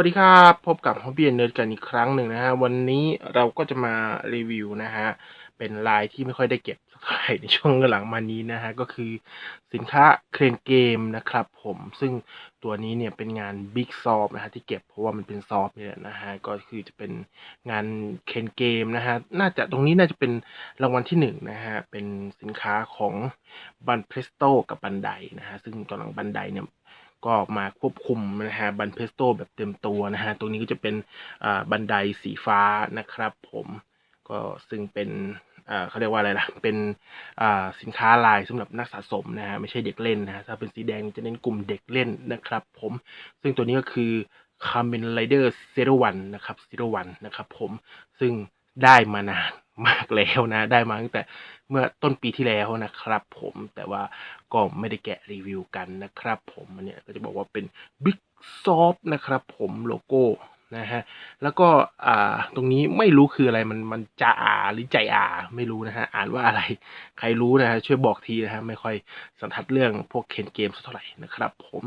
วัสดีครับ พบกับ Hobby and Nerd กันอีกครั้งหนึ่งนะฮะ วันนี้เราก็จะมารีวิวนะฮะ เป็นลายที่ไม่ค่อยได้เก็บสักเท่าไหร่ในช่วงหลังมานี้นะฮะ ก็คือสินค้าเครนเกมนะครับผมซึ่งตัวนี้เนี่ยเป็นงาน Big s o f t นะฮะที่เก็บเพราะว่ามันเป็นซอฟเนี่ยนะฮะ ก็คือจะเป็นงานเครนเกมนะฮะ น่าจะตรงนี้น่าจะเป็นรางวัลที่หนึ่งนะฮะ เป็นสินค้าของบันเพรสโตกับบันไดนะฮะ ซึ่งตอนหลังบันไดเนี่ย ก็มาควบคุมนะฮะบันเพสโตแบบเต็มตัวนะฮะตรงนี้ก็จะเป็นบันไดสีฟ้านะครับ ผมก็ซึ่งเป็นเขาเรียกว่าอะไรล่ะ เป็นสินค้าลายสำหรับนักสะสมนะฮะไม่ใช่เด็กเล่นนะฮะถ้าเป็นสีแดงจะเน้นกลุ่มเด็กเล่นนะครับ ผมซึ่งตัวนี้ก็คือ Kamen Rider Zero One นะครับ Zero One นะครับ ผมซึ่งได้มานานมากแล้วนะ ได้มาตั้งแต่ เมื่อต้นปีที่แล้วนะครับผมแต่ว่าก็ไม่ได้แกะรีวิวกันนะครับผมอันเนี้ยก็จะบอกว่าเป็น Big Soft นะครับผมโลโก้นะฮะแล้วก็อ่าตรงนี้ไม่รู้คืออะไรมันมันจะอาหรือใจอาไม่รู้นะฮะอ่านว่าอะไรใครรู้นะฮะช่วยบอกทีนะฮะไม่ค่อยสันทัดเรื่องพวกเคนเกมสักเท่าไหร่นะครับผม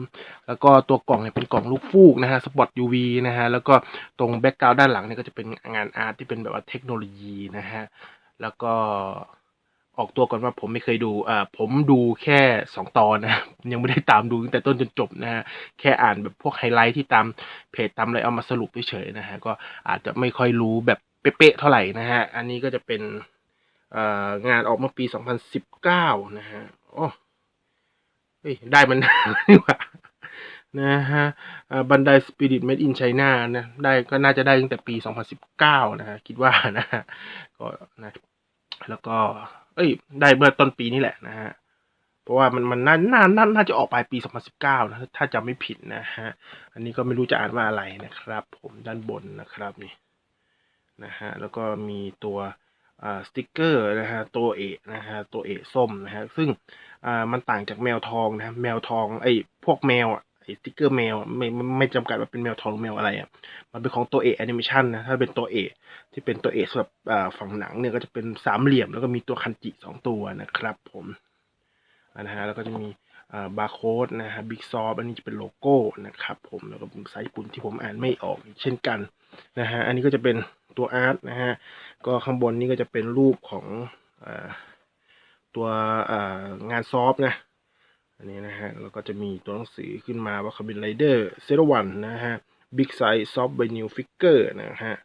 แล้วก็ตัวกล่องเนี่ยเป็นกล่องลูกฟูกนะฮะสปอต UV นะฮะแล้วก็ตรงแบ็กกราวด์ด้านหลังเนี่ยก็จะเป็นงานอาร์ตที่เป็นแบบว่าเทคโนโลยีนะฮะแล้วก็ ออกตัวก่อนว่าผมไม่เคยดูอ่าผมดูแค่สองตอนนะยังไม่ได้ตามดูตั้งแต่ต้นจนจบนะฮะแค่อ่านแบบพวกไฮไลท์ที่ตามเพจตามอะไรเอามาสรุปเฉยๆนะฮะก็อาจจะไม่ค่อยรู้แบบเป๊ะๆเท่าไหร่นะฮะอันนี้ก็จะเป็นอ่องานออกมาปี 2019 นะฮะ โอ้เฮ้ยได้มันนี่หว่านะฮะบันไดสปิริตเมดอินไชน่านะ ได้ก็น่าจะได้ตั้งแต่ปี 2019 นะฮะ คิดว่านะฮะ ก็นะ แล้วก็ เอ้ย ได้เมื่อต้นปีนี่แหละนะฮะ เพราะว่ามันมันน่าน่าน่าน่าจะออกปลายปี 2019 นะ ถ้าจำไม่ผิดนะฮะ อันนี้ก็ไม่รู้จะอ่านว่าอะไรนะครับ ผมด้านบนนะครับนี่นะฮะ แล้วก็มีตัวสติกเกอร์นะฮะตัวเอกนะฮะตัวเอกส้มนะฮะซึ่งมันต่างจากแมวทองนะแมวทองไอ้พวกแมวอะ ไอ้สติกเกอร์แมวไม่ไม่จำกัดว่าเป็นแมวทองแมวอะไรอะมันเป็นของตัวเอกแอนิเมชันนะถ้าเป็นตัวเอกที่เป็นตัวเอกสำหรับฝั่งหนังเนี่ยก็จะเป็นสามเหลี่ยมแล้วก็มีตัวคันจิสองตัวนะครับ ผมนะฮะแล้วก็จะมีบาร์โค้ดนะฮะบิ๊กซอฟอันนี้จะเป็นโลโก้นะครับ ผมแล้วก็เป็นภาษาญี่ปุ่นที่ผมอ่านไม่ออกเช่นกันนะฮะอันนี้ก็จะเป็นตัวอาร์ตนะฮะก็ข้างบนนี่ก็จะเป็นรูปของอตัวงานซอฟต์นะ อันนี้นะฮะแล้วก็จะมีตัวหนังสือขึ้นมาว่า Kamen Rider Zero One นะฮะ Big Size Soft Vinyl Figure นะฮะ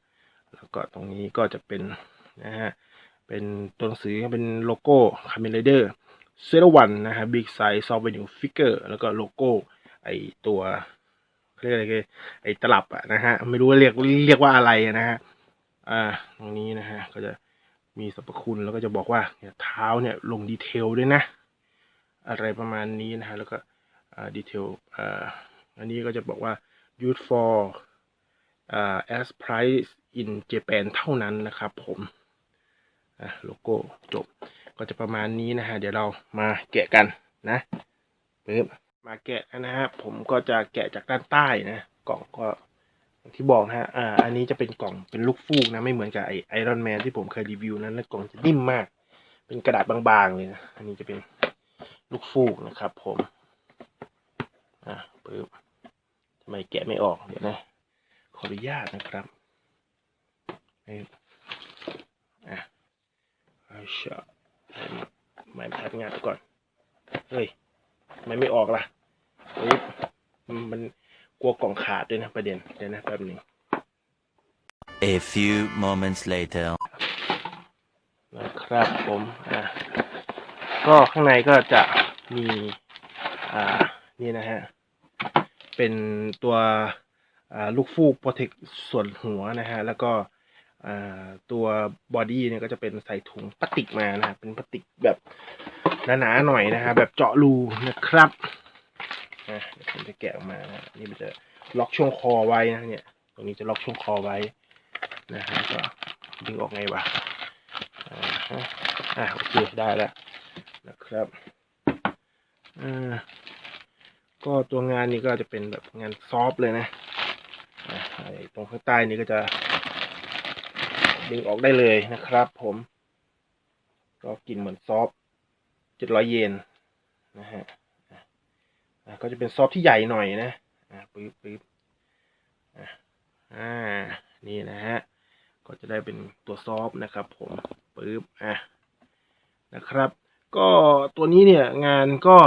แล้วก็ตรงนี้ก็จะเป็นนะฮะเป็นตัวหนังสือเป็นโลโก้ Kamen Rider Zero One นะฮะ Big Size Soft Vinyl Figure แล้วก็โลโก้ไอตัวเขาเรียกอะไรกันไอตลับอะนะฮะไม่รู้ว่าเรียกเรียกว่าอะไรนะฮะอ่าตรงนี้นะฮะก็จะมีสรรพคุณแล้วก็จะบอกว่าเนี่ยเท้าเนี่ยลงดีเทลด้วยนะ อะไรประมาณนี้นะฮะแล้วก็ดีเทลอันนี้ก็จะบอกว่า use for อ่า as price in Japan เท่านั้นนะครับผมโลโก้จบก็จะประมาณนี้นะฮะเดี๋ยวเรามาแกะกันนะปึ๊บมาแกะนะฮะผมก็จะแกะจากด้านใต้นะกล่องก็ที่บอกนะฮะอ่าอันนี้จะเป็นกล่องเป็นลูกฟูกนะไม่เหมือนกับไอไอรอนแมนที่ผมเคยรีวิวนะแล้วกล่องจะนิ่มมาก เป็นกระดาษบางๆเลยนะอันนี้จะเป็น ลูกฟูกนะครับ ผมอะปึ๊บทำไมแกะไม่ออกเดี๋ยวนะ ขออนุญาตนะครับปึ๊บอะเอาเชาไม่พัดงานก่อน เฮ้ยทำไมไม่ออกล่ะปึ๊บมันมันกลัวกล่องขาดด้วยนะประเด็นเดี๋ยวนะแป๊บหนึ่ง A few moments later. นะครับผม อะ ก็ข้างในก็จะมี อ่า นี่นะฮะ เป็นตัวลูกฟูกโปรเทคส่วนหัวนะฮะ แล้วก็อ่าตัวบอดี้เนี่ยก็จะเป็นใส่ถุงพลาสติกมานะฮะเป็นพลาสติกแบบหนาๆหน่อยนะฮะ แบบเจาะรูนะครับอะผมจะแกะออกมานะนี่มันจะล็อกช่วงคอไว้นะเนี่ย ตรงนี้จะล็อกช่วงคอไว้นะฮะก็ดึงออกไงวะอ่าฮะอ่าโอเคได้แล้ว นะครับอ่าก็ตัวงานนี้ก็จะเป็นแบบงานซอฟต์เลยนะตรงข้างใต้นี้ก็จะ ดึงออกได้เลยนะครับ ผมก็กินเหมือนซอฟเจ็ดร้อยเยนนะฮะอ่าก็จะเป็นซอฟที่ใหญ่หน่อยนะอ่าปึ๊บปึ๊บอ่าอ่านี่นะฮะก็จะได้เป็นตัวซอฟต์นะครับ ผมปึ๊บอะนะครับ ก็ตัวนี้เนี่ยงานก็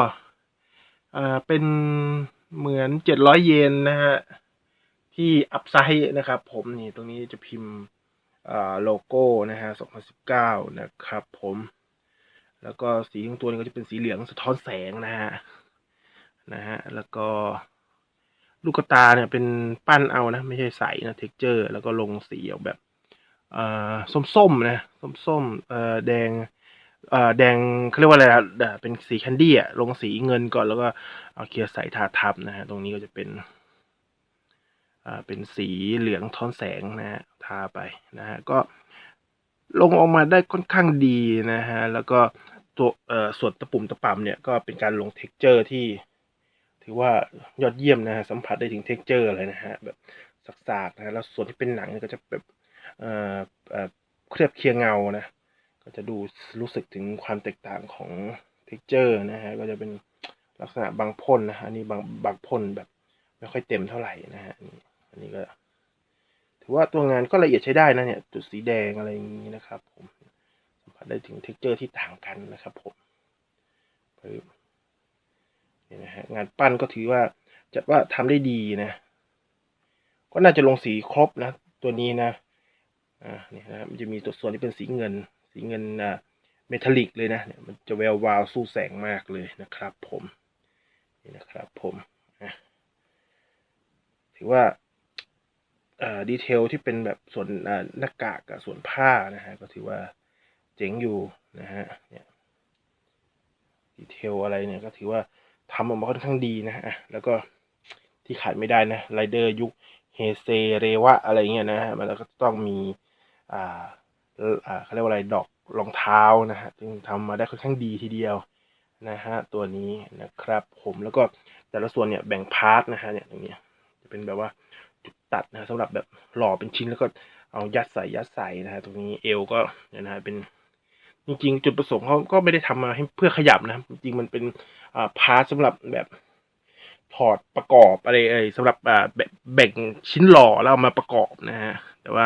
อ่าเป็นเหมือนเจ็ดร้อยเยนนะฮะที่อัพไซด์นะครับผมนี่ตรงนี้จะพิมพ์อ่าโลโก้นะฮะ2019 นะครับผม แล้วก็สีของตัวนี้ก็จะเป็นสีเหลืองสะท้อนแสงนะฮะ นะฮะ แล้วก็ลูกตาเนี่ยเป็นปั้นเอานะ ไม่ใช่ใสนะเท็กเจอร์ แล้วก็ลงสีออกแบบอ่อส้มๆนะ ส้มๆเอ่อแดง แดงเขาเรียกว่าอะไรอะเป็นสีแคนดี้อะลงสีเงินก่อนแล้วก็เอาเคลียร์ใส่ทาทับนะฮะตรงนี้ก็จะเป็นเป็นสีเหลืองท้อนแสงนะฮะทาไปนะฮะก็ลงออกมาได้ค่อนข้างดีนะฮะแล้วก็ตัวส่วนตะปุ่มตะป่ำเนี่ยก็เป็นการลงเท็กเจอร์ที่ ถือว่ายอดเยี่ยมนะฮะสัมผัสได้ถึงเท็กเจอร์เลยนะฮะแบบสากๆนะฮะแล้วส่วนที่เป็นหนังก็จะแบบเคลือบเคียงเงานะ ก็จะดูรู้สึกถึงความแตกต่างของเท็กเจอร์นะฮะก็จะเป็นลักษณะบางพ่นนะฮะอันนี้บางบางพ่นแบบไม่ค่อยเต็มเท่าไหร่นะฮะอันนี้ก็ถือว่าตัวงานก็ละเอียดใช้ได้นะเนี่ยจุดสีแดงอะไรอย่างนี้นะครับ ผมสัมผัสได้ถึงเท็กเจอร์ที่ต่างกันนะครับ ผมนี่นะฮะงานปั้นก็ถือว่าจัดว่าทำได้ดีนะ ก็น่าจะลงสีครบนะ ตัวนี้นะอ่านี่นะมันจะมีตัวส่วนที่เป็นสีเงิน สีเงินอ่าเมทัลลิกเลยนะเนี่ยมันจะแวววาวสู้แสงมากเลยนะครับผมนี่นะครับผมถือว่าอ่าดีเทลที่เป็นแบบส่วนอ่าหน้ากากกับส่วนผ้านะฮะก็ถือว่าเจ๋งอยู่นะฮะเนี่ยดีเทลอะไรเนี่ยก็ถือว่าทำออกมาค่อนข้างดีนะฮะแล้วก็ที่ขาดไม่ได้นะไรเดอร์ยุคเฮเซเรวะอะไรเงี้ยนะฮะมันก็ต้องมีอ่า เขาเรียกว่าอะไรดอกรองเท้านะฮะซึ่งทำมาได้ค่อนข้างดีทีเดียวนะฮะตัวนี้นะครับผมแล้วก็แต่ละส่วนเนี่ยแบ่งพาร์ทนะฮะเนี่ยตรงเนี้ยจะเป็นแบบว่าจุดตัดนะสำหรับแบบหล่อเป็นชิ้นแล้วก็เอายัดใส่ยัดใส่นะฮะตรงนี้เอวก็เนี่ยนะฮะเป็นจริงๆ จุดประสงค์เขาก็ไม่ได้ทำมาให้เพื่อขยับนะจริงๆมันเป็นอ่าพาร์ทสำหรับแบบถอดประกอบอะไรสำหรับอ่าแบ่งแบ่งชิ้นหล่อแล้วเอามาประกอบนะฮะ แต่ว่า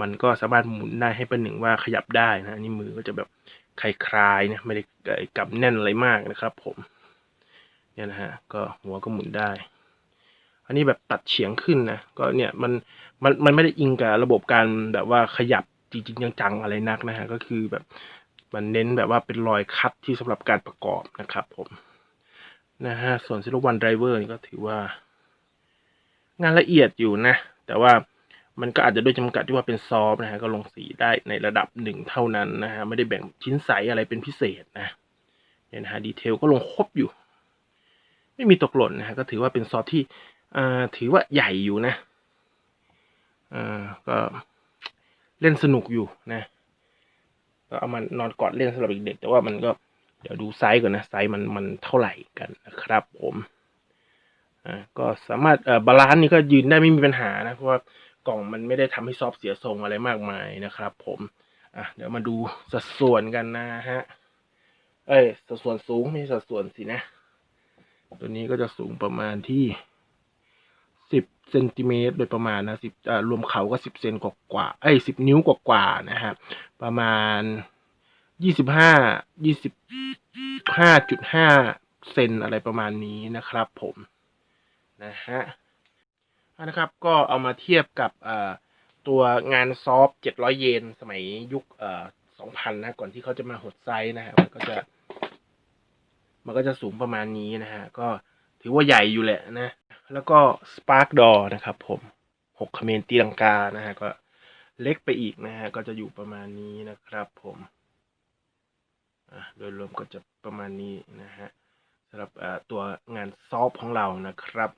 มันก็สามารถหมุนได้ให้เป็นหนึ่งว่าขยับได้นะนี่มือก็จะแบบคลายๆนะไม่ได้กำแน่นอะไรมากนะครับผมเนี่ยนะฮะก็หัวก็หมุนได้ อันนี้แบบตัดเฉียงขึ้นนะก็เนี่ยมันมันมันไม่ได้อิงกับระบบการแบบว่าขยับจริงๆจังๆอะไรนักนะฮะก็คือแบบมันเน้นแบบว่าเป็นรอยคัดที่สำหรับการประกอบนะครับผมนะฮะส่วนซิลวันไดรเวอร์นี่ก็ถือว่า งานละเอียดอยู่นะ แต่ว่า มันก็อาจจะด้วยจำกัดที่ว่าเป็นซอฟนะฮะก็ลงสีได้ในระดับหนึ่งเท่านั้นนะฮะไม่ได้แบ่งชิ้นใสอะไรเป็นพิเศษนะเนี่ยนะฮะดีเทลก็ลงครบอยู่ ไม่มีตกหล่นนะฮะก็ถือว่าเป็นซอฟที่อ่าถือว่าใหญ่อยู่นะอ่าก็เล่นสนุกอยู่นะก็เอามานอนกอดเล่นสำหรับเด็กๆแต่ว่ามันก็เดี๋ยวดูไซส์ก่อนนะไซส์มันมันเท่าไหร่กันนะครับผมอ่าก็สามารถเอ่อบาลานซ์นี่ก็ยืนได้ไม่มีปัญหานะเพราะว่า กล่องมันไม่ได้ทำให้ซอฟเสียทรงอะไรมากมายนะครับ ผมอะเดี๋ยวมาดูสัดส่วนกันนะฮะเอ้ยสัดส่วนสูงไม่สัดส่วนสินะ ตัวนี้ก็จะสูงประมาณที่สิบเซนติเมตรโดยประมาณนะสิบอ่ารวมเขาก็สิบเซนกว่ากว่าไอ้สิบนิ้วกว่ากว่านะฮะประมาณยี่สิบห้ายี่สิบห้าจุดห้าเซนอะไรประมาณนี้นะครับผมนะฮะ นะครับ ก็เอามาเทียบกับตัวงานซอฟเจ็ดร้อยเยน สมัยยุคเอ่อสองพันนะ ก่อนที่เขาจะมาหดไซส์นะฮะมันก็จะ มันก็จะสูงประมาณนี้นะฮะ ก็ถือว่าใหญ่อยู่แหละนะ แล้วก็ Spark Door นะครับผมหกคเมนตีลังกานะฮะ ก็เล็กไปอีกนะฮะ ก็จะอยู่ประมาณนี้นะครับผมโดยรวมก็จะประมาณนี้นะฮะสำหรับตัวงานซอฟต์ของเรานะครับ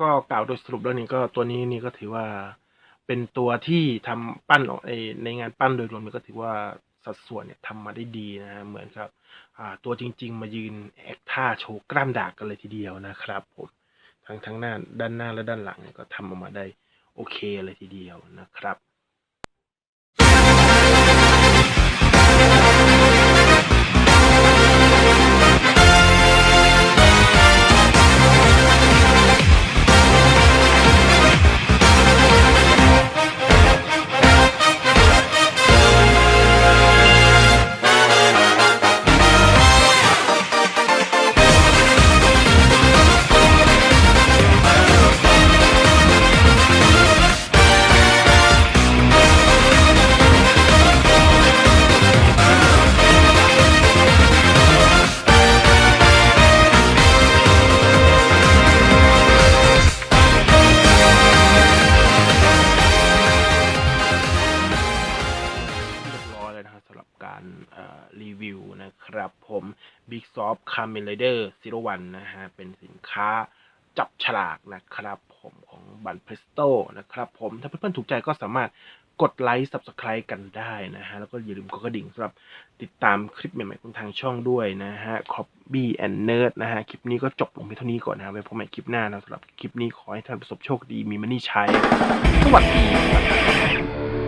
ก็กล่าวโดยสรุปแล้วนี่ก็ตัวนี้นี่ก็ถือว่าเป็นตัวที่ทำปั้นออกในในงานปั้นโดยรวมนี่ก็ถือว่าสัดส่วนเนี่ยทำมาได้ดีนะฮะเหมือนครับตัวจริง ๆ มายืนแอคท่าโชว์กล้ามดากกันเลยทีเดียวนะครับผมทั้งทั้งหน้าด้านหน้าและด้านหลังเนี่ยก็ทำออกมาได้โอเคเลยทีเดียวนะครับ อรีวิวนะครับผม Big Soft Kamen Rider Zero One นะฮะ เป็นสินค้าจับฉลากนะครับผมของบันเพสโตนะครับผม ถ้าเพื่อนๆถูกใจก็สามารถกดไลค์ Subscribe กันได้นะฮะ แล้วก็อย่าลืมกดกระดิ่งสำหรับติดตามคลิปใหม่ๆของทางช่องด้วยนะฮะ Copy and Nerd นะฮะ คลิปนี้ก็จบลงเพียงเท่านี้ก่อนนะไว้พบใหม่คลิปหน้านะสำหรับคลิปนี้ขอให้ท่านประสบโชคดีมีมันนี่ใช้สวัสดีครับ